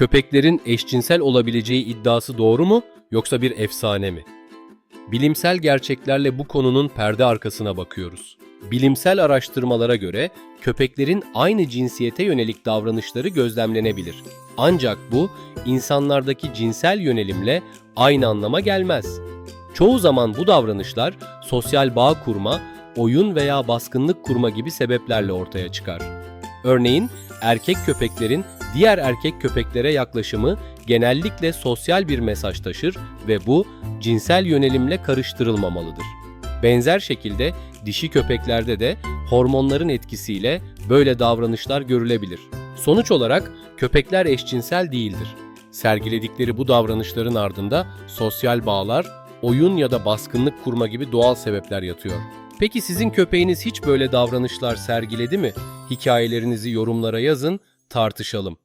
Köpeklerin eşcinsel olabileceği iddiası doğru mu yoksa bir efsane mi? Bilimsel gerçeklerle bu konunun perde arkasına bakıyoruz. Bilimsel araştırmalara göre köpeklerin aynı cinsiyete yönelik davranışları gözlemlenebilir. Ancak bu insanlardaki cinsel yönelimle aynı anlama gelmez. Çoğu zaman bu davranışlar sosyal bağ kurma, oyun veya baskınlık kurma gibi sebeplerle ortaya çıkar. Örneğin erkek köpeklerin diğer erkek köpeklere yaklaşımı genellikle sosyal bir mesaj taşır ve bu cinsel yönelimle karıştırılmamalıdır. Benzer şekilde dişi köpeklerde de hormonların etkisiyle böyle davranışlar görülebilir. Sonuç olarak köpekler eşcinsel değildir. Sergiledikleri bu davranışların ardında sosyal bağlar, oyun ya da baskınlık kurma gibi doğal sebepler yatıyor. Peki sizin köpeğiniz hiç böyle davranışlar sergiledi mi? Hikayelerinizi yorumlara yazın, tartışalım.